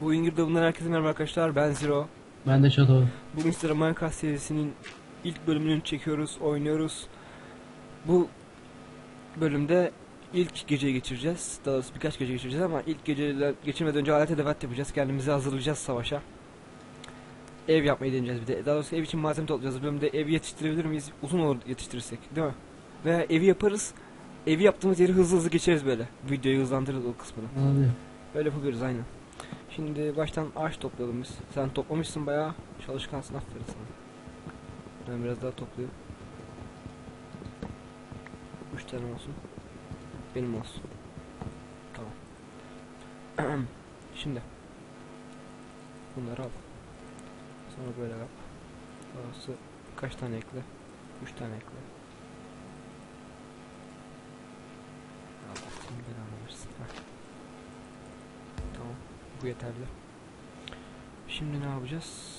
Bu İngilizce herkese merhaba arkadaşlar. Ben Zero. Ben de Shadow. Bugün size Minecraft serisinin ilk bölümünü çekiyoruz, oynuyoruz. Bu bölümde ilk geceyi geçireceğiz. Daha doğrusu birkaç gece geçireceğiz ama ilk geceler geçirmeden önce alet edevat yapacağız. Kendimizi hazırlayacağız savaşa. Ev yapmayı deneyeceğiz bir de. Daha doğrusu ev için malzeme toplayacağız. Bu bölümde evi yetiştirebilir miyiz? Uzun olur yetiştirirsek, değil mi? Veya evi yaparız. Evi yaptığımız yeri hızlı hızlı geçeriz böyle. Videoyu hızlandırırız o kısmını. Abi. Böyle yapabiliriz aynen. Şimdi baştan ağaç toplayalım biz. Sen toplamışsın bayağı çalışkansın aferin sana. Ben biraz daha toplayayım. Üç tane olsun. Benim olsun. Tamam. Şimdi. Bunları al. Sonra böyle yap. Orası kaç tane ekle? Üç tane ekle. Allah senin belanı versin. Heh. Tamam. Bu yeterli. Şimdi ne yapacağız?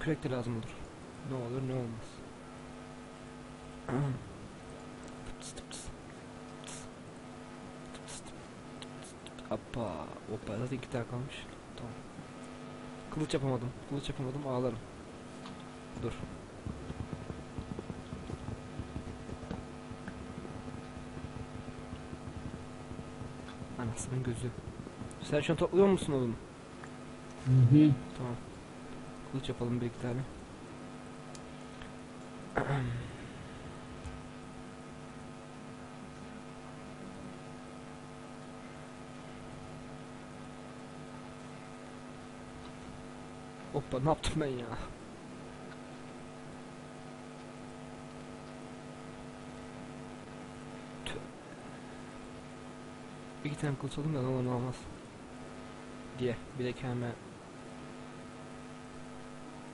Kürek de lazım olur. Ne olur ne olmaz. Hoppa. Hoppa. Zaten iki tane kalmış. Tamam. Kılıç yapamadım. Kılıç yapamadım ağlarım. Dur. Anasının gözü. Sen şu an topluyor musun oğlum? Hı hı. Tamam. Kılıç yapalım bir iki tane. Hoppa ne yaptım ben ya? İki tane kılıç alayım da ne olmaz. Diye bir de kendime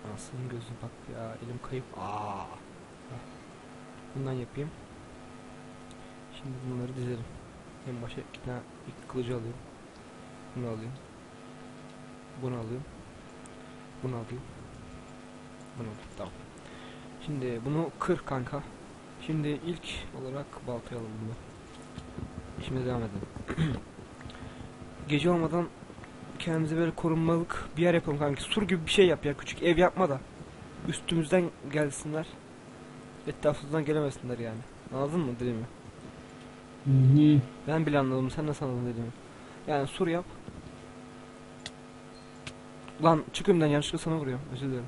Anasının gözü bak ya elim kayıp. Aa. Bundan yapayım. Şimdi bunları dizelim. En başa iki tane ilk kılıcı alayım. Bunu alayım. Bunu alayım. Bunu alayım. Bunu alayım. Tamam. Şimdi bunu kır kanka. Şimdi ilk olarak baltayı alalım bunu. İşimize devam edelim. Gece olmadan kendimize böyle korunmalık bir yer yapalım kanka. Sur gibi bir şey yap ya. Küçük ev yapma da. Üstümüzden gelsinler. Etrafımızdan gelemesinler yani. Anladın mı dediğimi? Hı hı. Ben bile anladım. Sen nasıl anladın dediğimi? Yani sur yap. Lan çık önümden yanlışlıkla sana vuruyorum. Özür dilerim.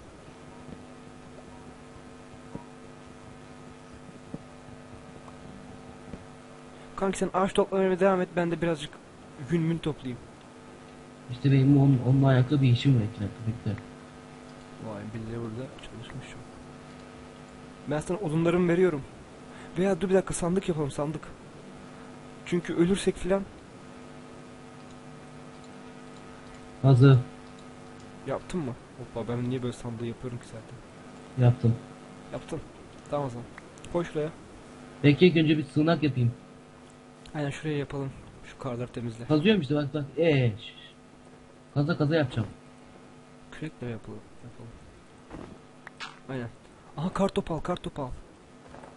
Kanka sen ağaç toplamaya devam et. Ben de birazcık gün mün toplayayım. İşte benim on, onunla alakalı bir işim var iki dakika bekle. Vay birileri burada çalışmış şu. Ben sana odunlarımı veriyorum. Veya dur bir dakika sandık yapalım sandık. Çünkü ölürsek filan Hazır. yaptın mı? Hoppa ben niye böyle sandığı yapıyorum ki zaten. Yaptım. Yaptın. Tamam o zaman. Koy şuraya. İlk önce bir sığınak yapayım. Aynen şuraya yapalım. Şu karları temizle. Kazıyorum işte bak bak. Eee. Kaza kaza yapacağım. Kürekle yapalım. yapalım. Aynen. Aha kartop al kartop al.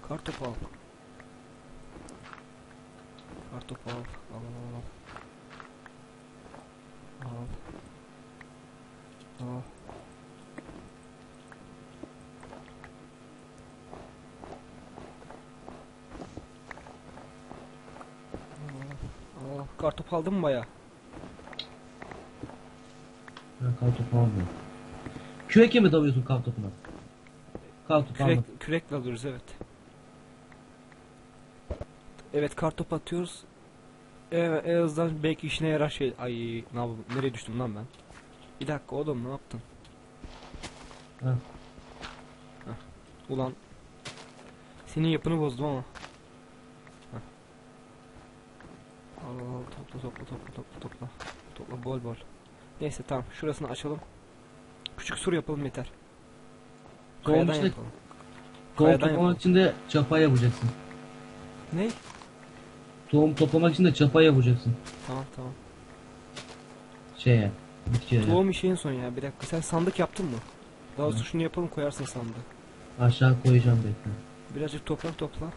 Kartop al. Al. Al al al. Al. Al. Al. Al. Kartop aldın mı baya? Ben kartopu almıyorum. Kürek'e mi dalıyorsun kartopuna? Kartopu Kürek, aldım. kürekle alıyoruz evet. Evet kartop atıyoruz. Evet en azından belki işine yarar şey. Ay ne yapayım nereye düştüm lan ben? Bir dakika oğlum ne yaptın? Heh. Ulan senin yapını bozdum ama. Heh. Al al al topla topla topla topla topla. Topla bol. Neyse tamam şurasını açalım. Küçük sur yapalım yeter. Kayadan yapalım. Tohum Kayadan toplamak yapalım. için de çapa yapacaksın. Ne? Tohum toplamak için de çapa yapacaksın. Tamam tamam. Şeye. Bitkiye. Tohum işi en son ya bir dakika. Sen sandık yaptın mı? Daha doğrusu şunu yapalım koyarsın sandığı. Aşağı koyacağım bekle. Birazcık toprak topla.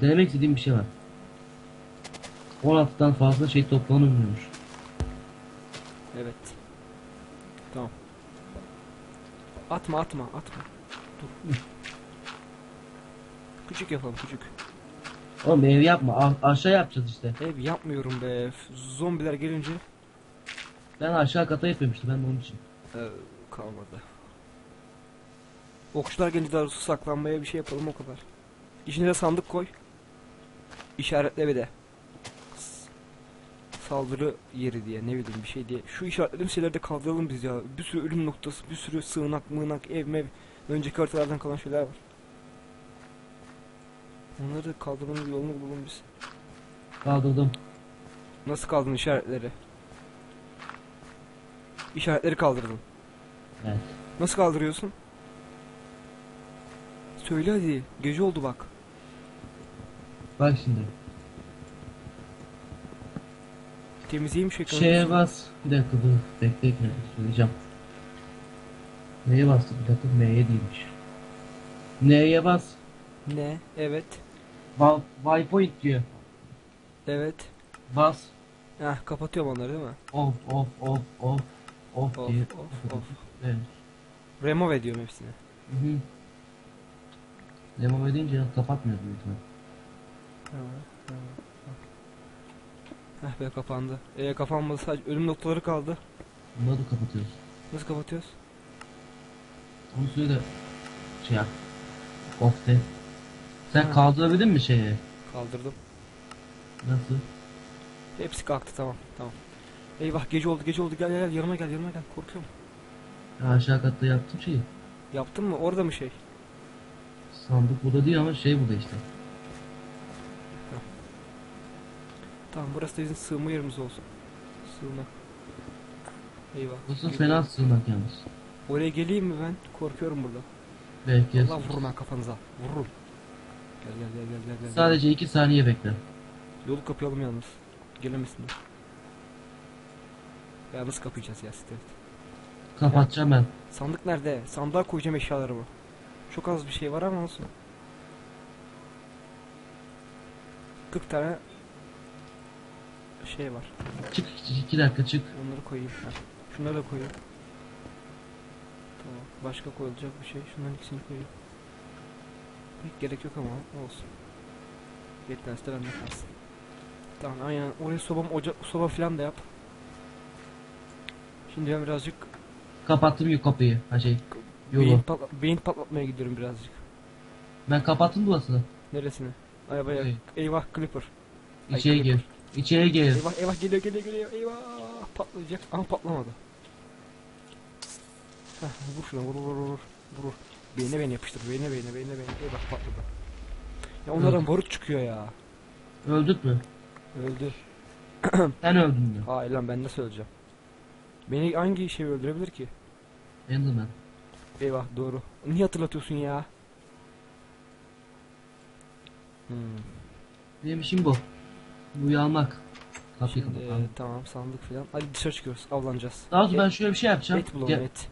Denemek istediğim bir şey var. 16'dan fazla şey toplanılmıyormuş. Evet. Tamam. Atma atma atma. Dur. Küçük yapalım küçük. Oğlum ev yapma. a- aşağı yapacağız işte. Ev yapmıyorum be. Zombiler gelince Ben aşağı kata yapıyorum işte ben de onun için. Ee, kalmadı. Okçular gelince daha saklanmaya bir şey yapalım o kadar. İçine de sandık koy. İşaretle bir de. Saldırı yeri diye ne bileyim bir şey diye. Şu işaretlediğim şeyleri de kaldıralım biz ya. Bir sürü ölüm noktası, bir sürü sığınak, mığınak, ev mev. Önceki haritalardan kalan şeyler var. Onları da kaldırmanın yolunu bulalım biz. Kaldırdım. Nasıl kaldırdın işaretleri? İşaretleri kaldırdın. Evet. Nasıl kaldırıyorsun? Söyle hadi. Gece oldu bak. Bak şimdi. Temizleyeyim şu ekranı. Şeye bas. Bir dakika dur. Bekle bekle. Söyleyeceğim. Neye bastık? Bir dakika M'ye değilmiş. N'ye bas. Ne? Evet. Val- Waypoint diyor. Evet. Bas. Heh kapatıyorum onları değil mi? Off off off off off Of diye. of of. Evet. Remove ediyorum hepsini. Hı hı. Remove edince kapatmıyor büyük ihtimal. Heh be kapandı. Ee kapanmadı sadece ölüm noktaları kaldı. Bunları da kapatıyoruz. Nasıl kapatıyoruz? Onu söyle. Şey yap. Off de. Sen Ha. kaldırabildin mi şeye? Kaldırdım. Nasıl? Hepsi kalktı tamam tamam. Eyvah gece oldu gece oldu gel gel gel yanıma gel yanıma gel korkuyorum. Ya aşağı katta yaptım şeyi. Yaptın mı? Orada mı şey? Sandık burada değil ama şey burada işte. Tamam burası da bizim sığınma yerimiz olsun. Sığınak. Eyvah. Burası fena sığınak yalnız. Oraya geleyim mi ben? Korkuyorum burada. Belki Allah vururum ha kafanıza. Vururum. Gel gel gel gel gel. sadece iki saniye bekle. Yolu kapayalım yalnız. Gelemesinler. Ya nasıl kapayacağız ya site? Kapatacağım ben. Sandık nerede? Sandığa koyacağım eşyalarımı. Çok az bir şey var ama olsun. 40 tane şey var. Çık iki, dakika çık. Onları koyayım. Ha. Şunları da koyayım. Tamam. Başka koyulacak bir şey. Şunların ikisini koyayım. Pek gerek yok ama olsun. Yetmezse bende kalsın. Tamam aynen. Oraya sobam, ocak, soba falan da yap. Şimdi ben birazcık Kapattım yok kapıyı. Ha şey. beyin, Yolu. patla beyin patlatmaya gidiyorum birazcık. Ben kapattım burasını. Neresine? Arabaya. Şey. Eyvah Clipper. İçeri gir. İçeri gir. Eyvah eyvah geliyor geliyor geliyor. Eyvah patlayacak. Ama patlamadı. Heh, vur şuna vur vur vur. Vur. Beynine beyni yapıştır. Beynine beynine beynine beynine. Eyvah patladı. Ya onlardan barut çıkıyor ya. Öldük mü? Öldü. Sen öldün mü? Hayır lan ben nasıl öleceğim? Beni hangi şey öldürebilir ki? Enderman. Eyvah doğru. Niye hatırlatıyorsun ya? Hmm. Benim işim bu. Bu almak. Kapıyı Şimdi kapat. tamam sandık falan. Hadi dışarı çıkıyoruz. Avlanacağız. Daha Et- ben şöyle bir şey yapacağım. Et bulalım Gel- et.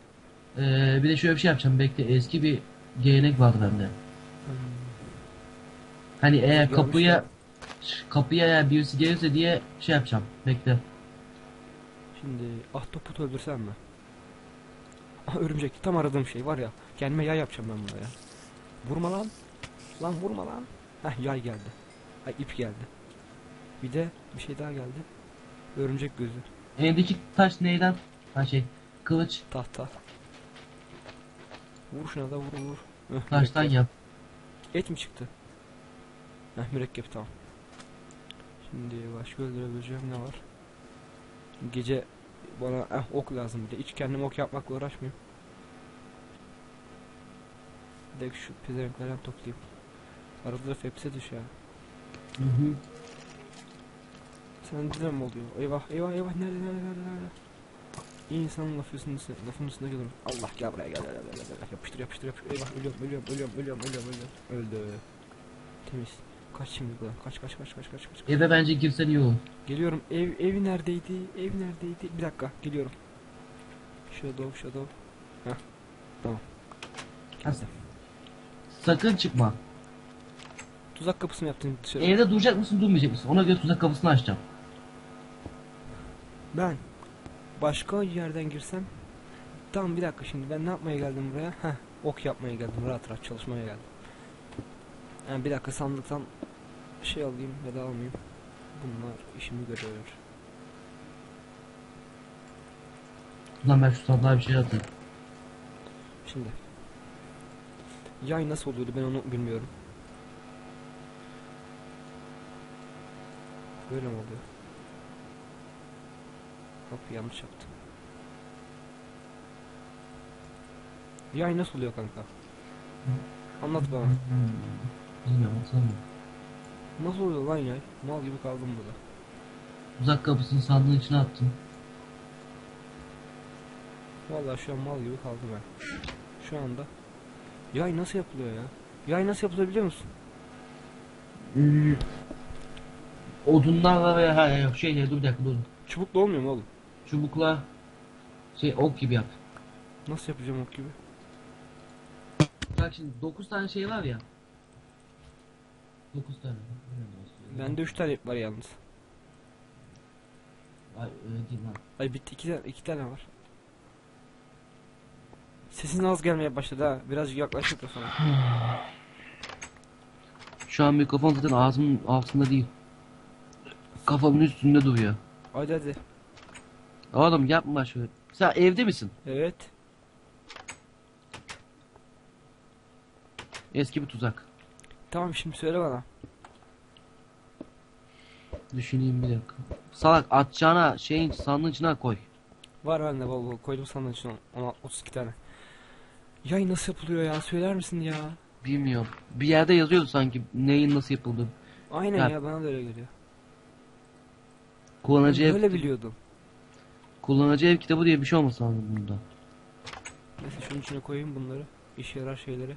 Ee, bir de şöyle bir şey yapacağım. Bekle eski bir gelenek vardı bende. Hmm. Hani eğer kapıya kapıya eğer birisi gelirse diye şey yapacağım. Bekle. Şimdi ahtapot öldürsem mi? Aha örümcek tam aradığım şey var ya. Kendime yay yapacağım ben buna ya. Vurma lan. Lan vurma lan. Heh yay geldi. Ay ip geldi. Bir de bir şey daha geldi. Örümcek gözü. Elindeki taş neyden? Ha şey. Kılıç Tahta. Vur şuna da vur vur. Heh, taştan mürekkep. yap. Et mi çıktı? Heh mürekkep tamam. Şimdi başka öldürebileceğim ne var? Gece bana eh, ok lazım bir de. Hiç kendim ok yapmakla uğraşmayayım. Bir de şu pezevenklerden toplayayım. Arada da hepsi düş ya. Hı hı. Sen de mi oluyor? Eyvah eyvah eyvah nerede nerede nerede nerede? İyi insanın lafı üstünde, lafın üstünde gelirim. Allah gel buraya gel gel gel gel gel yapıştır yapıştır yapıştır. Eyvah ölüyorum ölüyorum ölüyorum ölüyorum ölüyorum ölüyorum. Öldü. Temiz. Kaç şimdi buradan kaç kaç kaç kaç kaç kaç. Eve bence girsen iyi olur. Geliyorum ev ev neredeydi ev neredeydi bir dakika geliyorum. Shadow shadow. Heh tamam. Nasıl? Sakın çıkma. Tuzak kapısı mı yaptın dışarı? Evde duracak mısın durmayacak mısın? Ona göre tuzak kapısını açacağım. Ben başka yerden girsem Tamam bir dakika şimdi ben ne yapmaya geldim buraya? Heh ok yapmaya geldim rahat rahat çalışmaya geldim. Yani bir dakika sandıktan şey alayım ya da almayayım. Bunlar işimi görüyor. Ulan ben şu sandığa bir şey atayım. Şimdi yay nasıl oluyordu ben onu bilmiyorum. Böyle mi oluyor? Hop yanlış yaptım. Yay nasıl oluyor kanka? Anlat bana. Bilmiyorum hatırlamıyorum. Nasıl oluyor lan yay? Mal gibi kaldım burada. Tuzak kapısını sandığın içine attım. Vallahi şu an mal gibi kaldım ben. Şu anda. Yay nasıl yapılıyor ya? Yay nasıl yapılıyor biliyor musun? Odunlarla veya ha, yok şey dur bir dakika dur. Çubukla olmuyor mu oğlum? Çubukla şey ok gibi yap. Nasıl yapacağım ok gibi? Bak şimdi 9 tane şey var ya. 9 tane. Bende 3 tane var yalnız. Ay öyle değil lan. Ay bitti 2 tane, iki tane var. Sesin az gelmeye başladı ha. Birazcık yaklaş mikrofona. Şu an mikrofon zaten ağzımın altında değil. Kafamın üstünde duruyor. Hadi hadi. Oğlum yapma şöyle. Sen evde misin? Evet. Eski bir tuzak. Tamam şimdi söyle bana. Düşüneyim bir dakika. Salak atacağına şeyin sandığın içine koy. Var bende bol bol koydum sandığın içine 10 32 tane. Yay nasıl yapılıyor ya söyler misin ya? Bilmiyorum. Bir yerde yazıyordu sanki neyin nasıl yapıldığı. Aynen Ya- ya bana da öyle geliyor. Kullanıcı Böyle biliyordum. Kullanıcı ev kitabı diye bir şey olması lazım bunda. Neyse şunun içine koyayım bunları. İşe yarar şeyleri.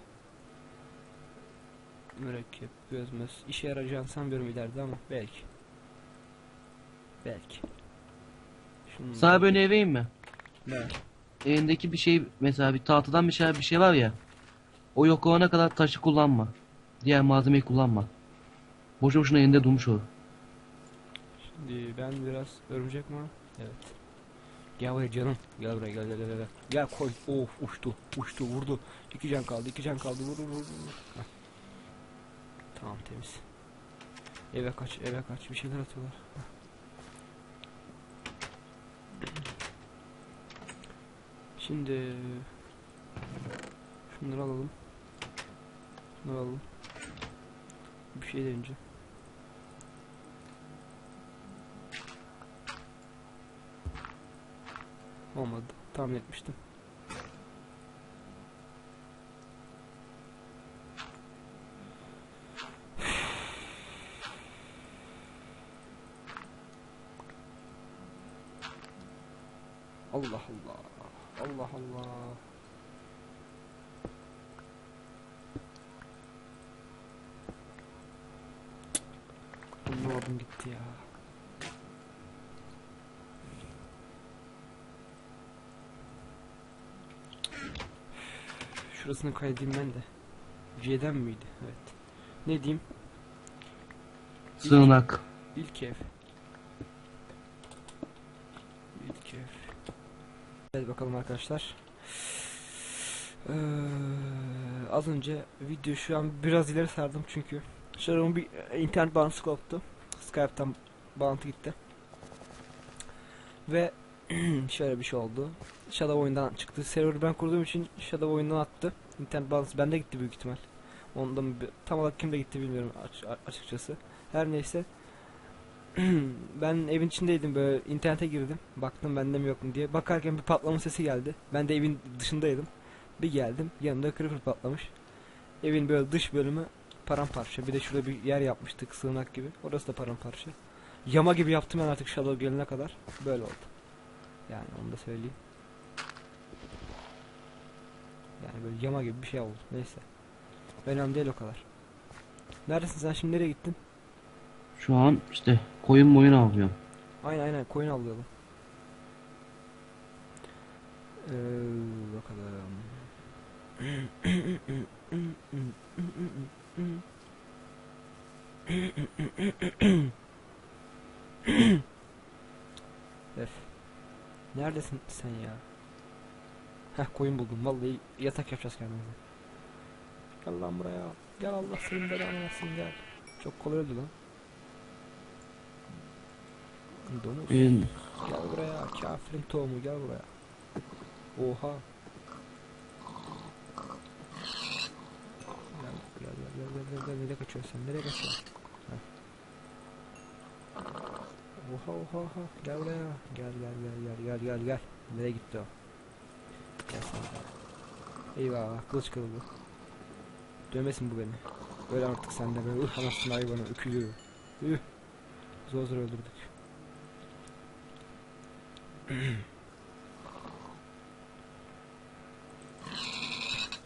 Mürekkep, gözmez. İşe yarayacağını sanmıyorum ileride ama belki. Belki. Şunu Sana öneri vereyim mi? Ne? Elindeki bir şey mesela bir tahtadan bir şey bir şey var ya. O yok olana kadar taşı kullanma. Diğer malzemeyi kullanma. Boşu boşuna elinde durmuş olur. Şimdi ben biraz örümcek mi? Evet. Gel buraya canım. Gel buraya gel gel gel. Gel, gel koy. Of uçtu. Uçtu vurdu. İki can kaldı. iki can kaldı. Vur vur vur. vur. Tamam temiz. Eve kaç eve kaç. Bir şeyler atıyorlar. Şimdi şunları alalım. Şunları alalım. Bir şey deneyeceğim. Olmadı. Tahmin etmiştim. Allah Allah. Allah Allah. Anlamadım gitti ya. Şurasını kaydedeyim ben de. C'den miydi? Evet. Ne diyeyim? Sığınak. İlk ev. İlk ev. Evet bakalım arkadaşlar. Ee, az önce video şu an biraz ileri sardım çünkü Shadow'un bir internet bağlantısı koptu. Skype'tan bağlantı gitti. Ve şöyle bir şey oldu. Shadow oyundan çıktı. Server'ı ben kurduğum için Shadow oyundan attı. İnternet bağlantısı bende gitti büyük ihtimal. Ondan tam olarak kimde gitti bilmiyorum açıkçası. Her neyse. ben evin içindeydim böyle internete girdim. Baktım bende mi yok mu diye. Bakarken bir patlama sesi geldi. Ben de evin dışındaydım. Bir geldim. Yanımda creeper patlamış. Evin böyle dış bölümü paramparça. Bir de şurada bir yer yapmıştık sığınak gibi. Orası da paramparça. Yama gibi yaptım ben artık Shadow gelene kadar. Böyle oldu. Yani onu da söyleyeyim. Yani böyle yama gibi bir şey oldu. Neyse. Önemli değil o kadar. Neredesin sen şimdi nereye gittin? Şu an işte koyun moyun avlıyorum. Aynen aynen koyun avlayalım. Ee, bakalım. Öf. Neredesin sen ya? Heh koyun buldum. Vallahi yatak yapacağız kendimize. Gel lan buraya. Gel Allah senin belanı versin gel. Çok kolay öldü lan. Domuz. Benim Gel buraya. Kafirin tohumu gel buraya. Oha. Gel gel gel gel gel gel nereye kaçıyorsun sen nereye kaçıyorsun? Heh. Oha oha oha gel buraya gel gel gel gel gel gel gel nereye gitti o? Gel sen gel. Eyvah kılıç kırıldı. Dövmesin bu beni. Öyle artık sen de böyle ıh anasını hayvanı öküzü. Üh. Zor zor öldürdük.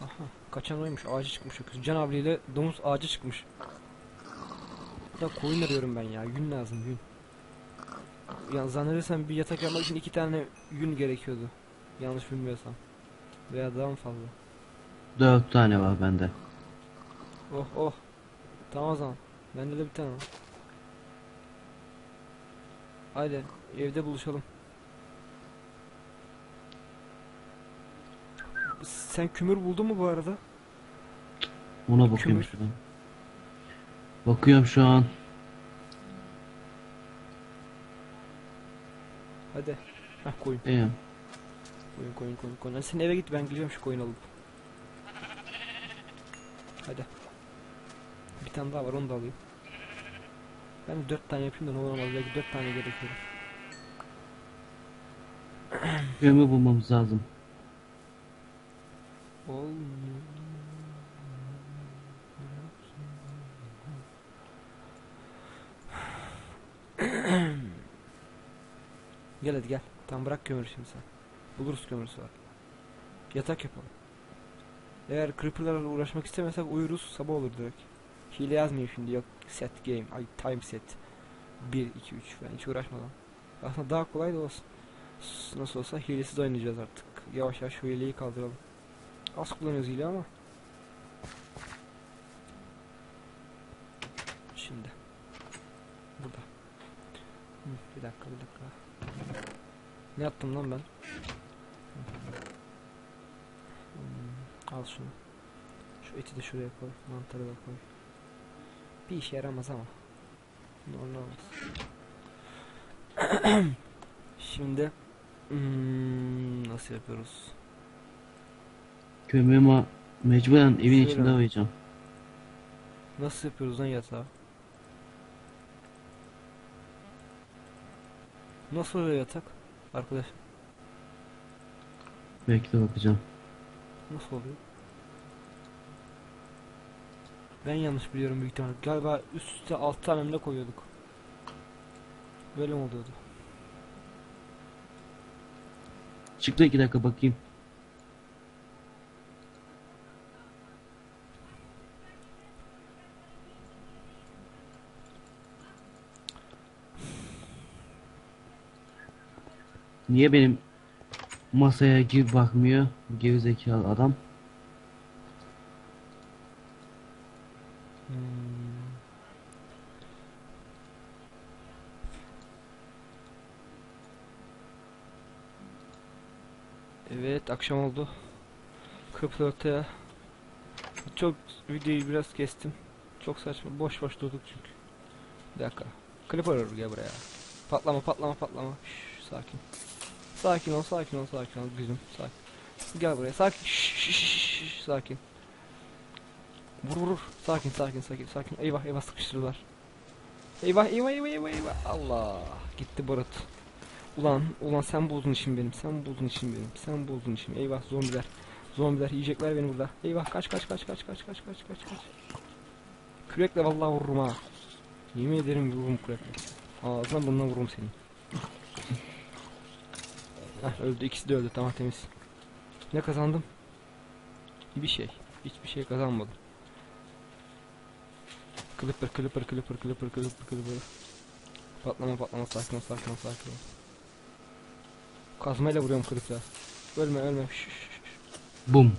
Aha kaçan oymuş ağaca çıkmış öküz. Can avliyle domuz ağaca çıkmış. Da koyun arıyorum ben ya yün lazım yün. Ya zannedersem bir yatak yapmak için iki tane yün gerekiyordu. Yanlış bilmiyorsam. Veya daha mı fazla? dört tane var bende. Oh oh. Tamam o zaman. Bende de bir tane var. Haydi evde buluşalım. Sen kümür buldun mu bu arada? Ona bakıyorum şu an. Bakıyorum şu an. Hadi. Heh koyun. İyi. Koyun koyun koyun koyun. Hadi sen eve git ben geliyorum şu koyun alıp. Hadi. Bir tane daha var onu da alayım. Ben dört tane yapayım da ne olur belki dört tane gerekiyor. Kömür bulmamız lazım. Olmuyor. gel hadi gel. Tamam bırak kömür şimdi sen. Buluruz kömür sonra. Yatak yapalım. Eğer creeper'larla uğraşmak istemesek uyuruz sabah olur direkt. Hile yazmayayım şimdi yok set game, ay time set. 1, 2, 3 ben hiç uğraşmadan. Aslında daha kolay da olsun. Nasıl olsa hilesiz oynayacağız artık. Yavaş yavaş şu hileyi kaldıralım. Az kullanıyoruz hile ama. Şimdi. Burada. Hı, bir dakika bir dakika. Ne yaptım lan ben? Hmm, al şunu. Şu eti de şuraya koy. Mantarı da koy. Bir işe yaramaz ama. Normal olmaz. Şimdi hmm, nasıl yapıyoruz? Kömürümü mecburen evin Şöyle. içinde arayacağım. Nasıl yapıyoruz lan yatağı? Nasıl oluyor yatak? Arkadaş Bekle bakacağım. nasıl oluyor? Ben yanlış biliyorum büyük ihtimalle. Galiba üst üste 6 tane koyuyorduk? Böyle mi oluyordu? Çıktı iki dakika bakayım. Niye benim masaya gir bakmıyor? Geri zekalı adam. Hmm. Evet akşam oldu. Ortaya. Çok videoyu biraz kestim. Çok saçma. Boş boş durduk çünkü. Bir dakika. Arıyor gel buraya. Patlama patlama patlama. Şş, sakin. Sakin ol sakin ol sakin ol gülüm sakin. Gel buraya sakin. Şş, şş, şş, sakin. Vur vur. Sakin sakin sakin sakin. Eyvah eyvah sıkıştırdılar. Eyvah eyvah eyvah eyvah eyvah. Allah. Gitti Barut. Ulan ulan sen buldun işim benim. Sen buldun işim benim. Sen buldun işim. Eyvah zombiler. Zombiler yiyecekler beni burada. Eyvah kaç kaç kaç kaç kaç kaç kaç kaç kaç. Kürekle vallahi vururum ha. Yemin ederim vururum kürekle. Ağzına burnuna vururum seni. Heh, öldü ikisi de öldü tamam temiz. Ne kazandım? Bir şey. Hiçbir şey kazanmadım. Clipper, clipper, clipper, clipper, clipper, clipper. Patlama patlama sakin ol sakin ol sakin ol. Kazmayla vuruyorum clipper. Ölme ölme. Şş, şş, şş. Bum.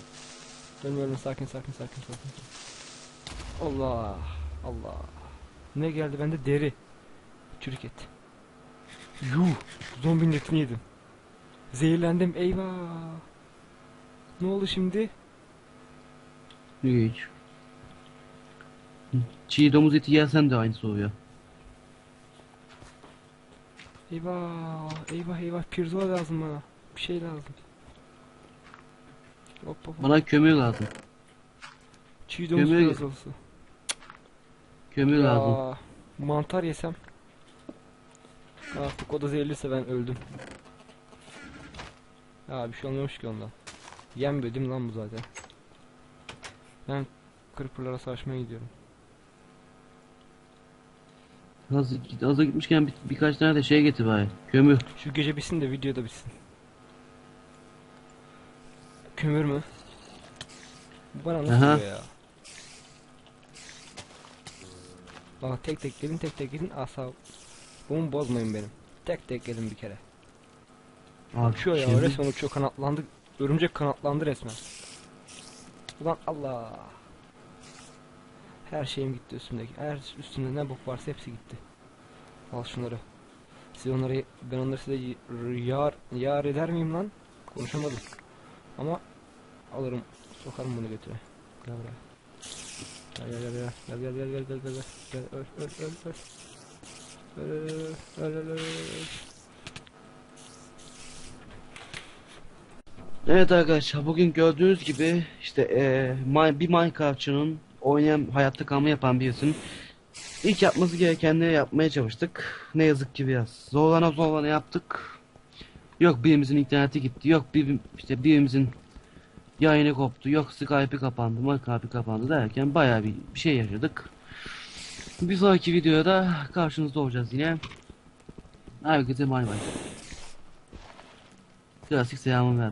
Ölme ölme sakin sakin sakin sakin. Allah Allah. Ne geldi bende deri. Çürük et. Yuh zombinin etini yedim. Zehirlendim eyvah. Ne oldu şimdi? Hiç. Çiğ domuz eti yersen de aynısı oluyor. Eyvah eyvah eyvah pirzola lazım bana. Bir şey lazım. Hop hop. Bana kömür lazım. Çiğ domuz Kömür- pirzolası. Kömür lazım. Mantar yesem. Artık o da zehirliyse ben öldüm. Ya bir şey olmuyormuş ki ondan. Değil mi lan bu zaten? Ben kırpırlara savaşmaya gidiyorum. Hazır, hazır gitmişken bir, birkaç tane de şey getir bari. Kömür. Şu gece bitsin de video da bitsin. Kömür mü? Bu bana nasıl Aha. ya? Bak tek tek gelin tek tek gelin asla Bunu bozmayın benim. Tek tek gelin bir kere. Uçuyor ya kömür- resmen uçuyor kanatlandı. Örümcek kanatlandı resmen. Ulan Allah. Her şeyim gitti üstümdeki. Her üstümde ne bok varsa hepsi gitti. Al şunları. Siz onları ben onları size yar yar eder miyim lan? Konuşamadım. Ama alırım. Sokarım bunu götüre. Gel buraya. Gel gel gel gel gel gel gel gel gel gel gel öl öl öl öl. Öl öl öl öl öl. Evet arkadaşlar bugün gördüğünüz gibi işte mi- bir Minecraftçının oynayan hayatta kalma yapan birisinin ilk yapması gerekenleri yapmaya çalıştık. Ne yazık ki biraz zorlana zorlana yaptık. Yok birimizin interneti gitti. Yok bir, işte birimizin yayını koptu. Yok Skype'i kapandı. Minecraft'i kapandı derken bayağı bir, bir şey yaşadık. Bir sonraki videoda karşınızda olacağız yine. Herkese bay bay. Klasik selamımı ver.